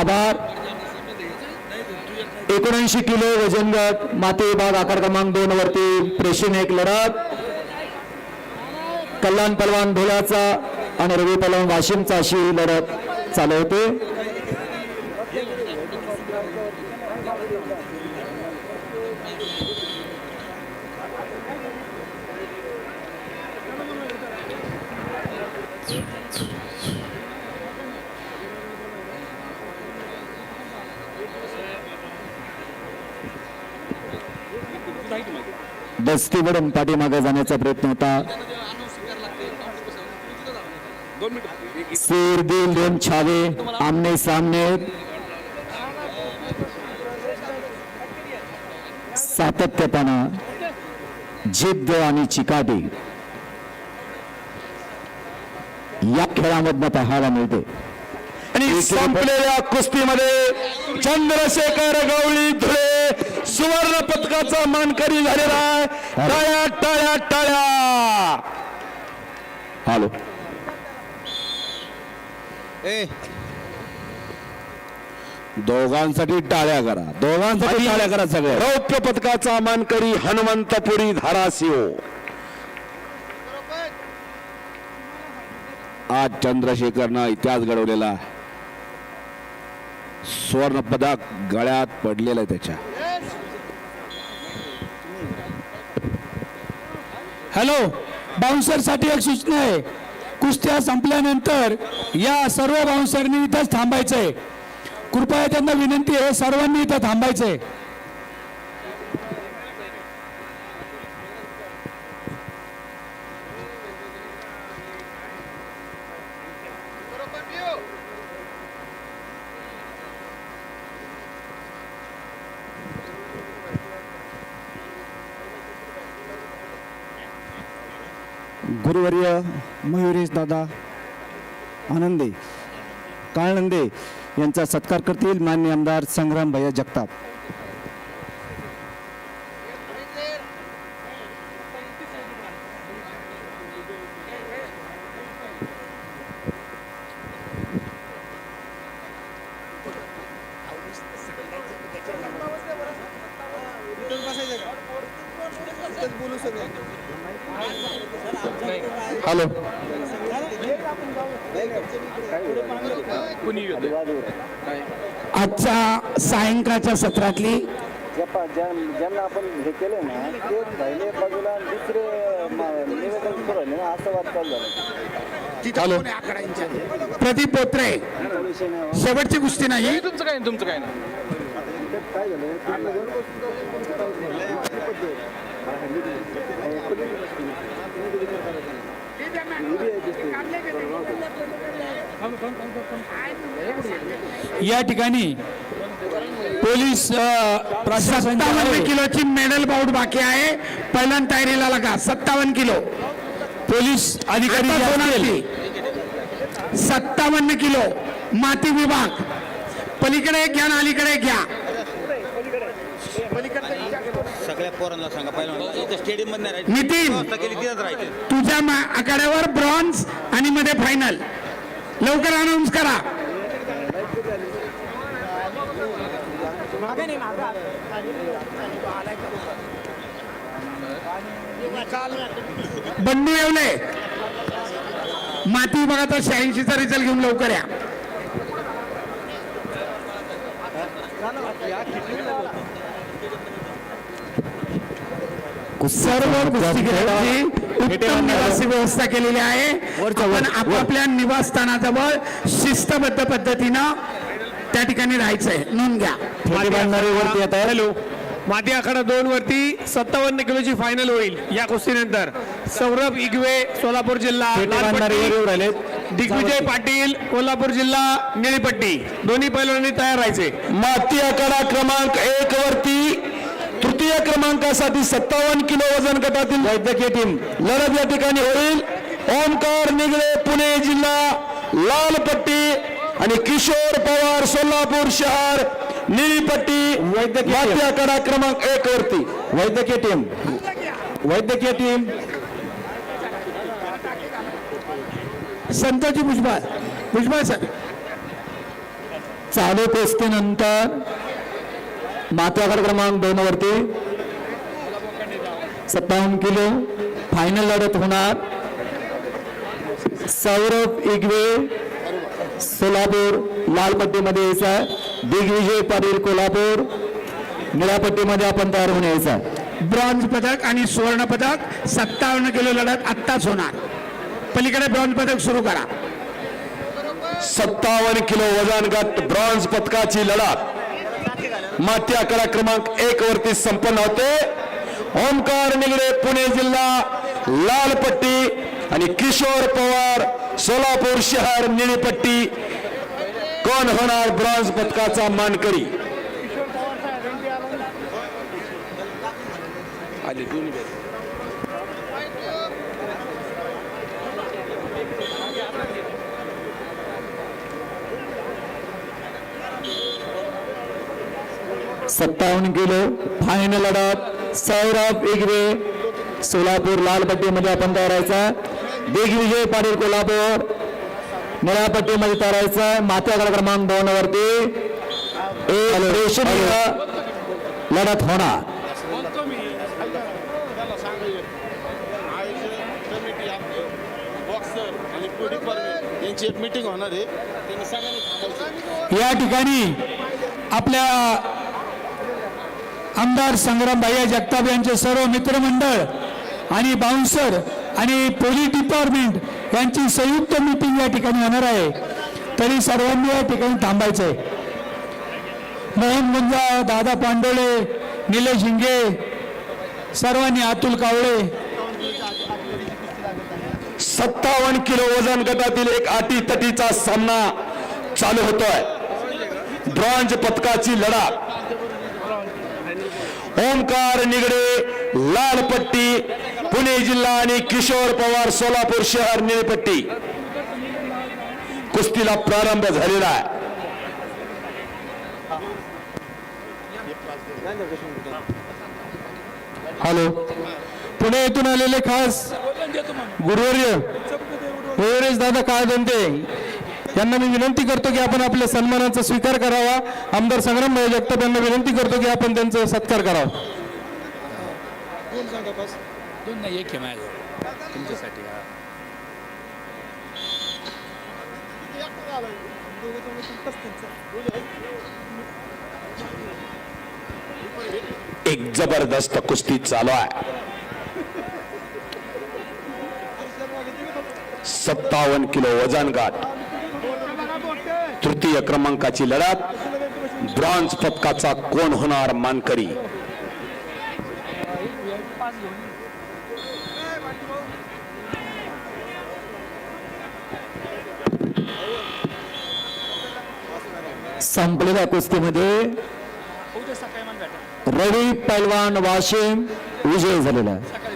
आभार. एकोणऐंशी किलो वजन गट माते विभाग आकार क्रमांक दोन वरती प्रेषण एक लढत. कल्याण पलवान भोलाचा आणि रवी पलवान वाशिमचा अशी लढत चालू होते. दस्तीवरून पाठीमागे जाण्याचा प्रयत्न होता. सिर दिल दोन छावे आमने सामने. सातत्यपणा जिद्द आणि चिकाटी. या खेळामधनं पाहायला मिळते. आणि संपलेल्या कुस्तीमध्ये चंद्रशेखर गवळी धुळे सुवर्ण पदकाचा मानकरी झालेला आहे. टाळ्या टाळ्या टाळ्या. हॅलो दोघांसाठी टाळ्या करा. दोघांसाठी टाळ्या करा सगळ्या रौप्य पदकाचा मानकरी हनुमंतपुरी धाराशिव. आज चंद्रशेखरनं इतिहास घडवलेला. स्वर्ण पदक गळ्यात पडलेलं आहे त्याच्या. हॅलो बाउन्सरसाठी एक सूचना आहे. कुस्त्या संपल्यानंतर या सर्व बाउन्सरनी इथंच थांबायचंय. कृपया त्यांना विनंती आहे सर्वांनी इथं थांबायचंय. गुरुवर्य मयुरेश दादा आनंदे काळनंदे यांचा सत्कार करतील मान्य आमदार संग्राम भैया जगताप. हॅलो आजच्या सायंकाळच्या सत्रातली ज्यांना आपण हे केले ना ते पहिले बाजूला दुसरे निवेदन सुरू आहे ना असं वाद चालू झालं. हॅलो प्रदीप बोत्रे शेवटची कुस्ती नाही. तुमचं काय तुमचं काय नाही. काय झालं या ठिकाणी पोलीस प्रशासन किलोची मेडल बाउट बाकी आहे. पहिल्यांदा तयारीला लागा. सत्तावन्न किलो. पोलीस अधिकारी. सत्तावन्न किलो. माती विभाग. पलीकडे घ्या आणि अलीकडे घ्या सगळ्या पोरांना सांगा पहिला इथं स्टेडियममध्ये नाही राहायचं. नितीन. व्यवस्था केली तिथंच राहायचं. तुझ्या मा- आखाड्यावर ब्रॉन्झ आणि मध्ये फायनल लवकर अनाऊन्स करा. बंडू येवले. माती विभागाचा शहाऐंशीचा रिझल्ट घेऊन लवकर या. सर्व कुस्तीगिरांची उत्तम निवासी व्यवस्था केलेली आहे. आपण आपापल्या निवासस्थानाजवळ शिस्तबद्ध पद्धतीनं त्या ठिकाणी राहायचंय. नोंद घ्या. हॅलो. माती आखाडा दोन वरती सत्तावन्न किलोची फायनल होईल या कुस्तीनंतर. सौरभ इगवे सोलापूर जिल्हा दिग्विजय पाटील कोल्हापूर जिल्हा निळीपट्टी. दोन्ही पैलवानांनी तयार राहायचे. माती आकडा क्रमांक एक वरती क्रमांकासाठी सत्तावन्न किलो वजन गटातील वैद्यकीय टीम लढत या ठिकाणी होईल. ओमकार निगडे पुणे जिल्हा लालपट्टी आणि किशोर पवार सोलापूर शहर निळीपट्टी वैद्यकीय माती आकडा क्रमांक एक वरती. वैद्यकीय टीम. वैद्यकीय टीम. संतोषी भुजबळ भुजबळ सर. चालू कुस्तीनंतर माती आखाडा क्रमांक दोन वरती. सत्तावन्न किलो फायनल लढत होणार. सौरभ इगवे सोलापूर लाल पट्टीमध्ये यायचा. आहे दिग्विजय पाटील कोल्हापूर. निळ्या पट्टीमध्ये आपण तयार होऊन यायचा. आहे ब्रॉन्झ पदक आणि सुवर्ण पदक सत्तावन्न किलो लढत आत्ताच होणार. पलीकडे ब्रॉन्झ पदक सुरू करा. सत्तावन्न किलो वजन गट ब्रॉन्झ पदकाची लढत. माती आकडा क्रमांक एक वरती संपन्न होते. ओमकार निगडे पुणे जिल्हा लालपट्टी आणि किशोर पवार सोलापूर शहर निळीपट्टी. कोण होणार ब्रॉन्झ पदकाचा मानकरी? सत्तावन्न किलो फायनल लढत सौरभ इगवे सोलापूर लाल पट्टीमध्ये आपण तयारायचा दिग्विजय पाटील कोल्हापूर निळ्या पट्टीमध्ये तयारायचा माथ्या गड क्रमांक दोन वरती. लढत होणार. या ठिकाणी आपल्या आमदार संग्राम भैया जगताप यांचे सर्व मित्रमंडळ आणि बाउन्सर आणि पोलीस डिपार्टमेंट यांची संयुक्त मीटिंग या ठिकाणी होणार आहे. तरी सर्वांनी या ठिकाणी थांबायचं आहे मोहन गुंजा दादा पांडोळे निलेश हिंगे सर्वांनी अतुल कावळे. सत्तावन्न किलो वजन गटातील एक अटी तटीचा सामना चालू होतोय. ब्रॉन्ज पदकाची लढा ओमकार निगडे लालपट्टी पुणे जिल्हा आणि किशोर पवार सोलापूर शहर निळपट्टी. कुस्तीला प्रारंभ झालेला आहे. हॅलो. पुणे येथून आलेले खास गुरुवर्य. गुरुवरेश दादा काय काळदंते यांना मी विनंती करतो की आपण आपल्या सन्मानाचा स्वीकार करावा. आमदार संग्राम भाई जगताप यांना विनंती करतो की आपण त्यांचा सत्कार करावा. एक जबरदस्त कुस्ती चालू आहे. सत्तावन्न किलो वजन गाठ. तृतीय क्रमांकाची लढत. ब्रॉन्झ पदकाचा कोण होणार मानकरी? संपलेल्या कुस्तीमध्ये रवी पैलवान वाशिम विजय झालेला आहे.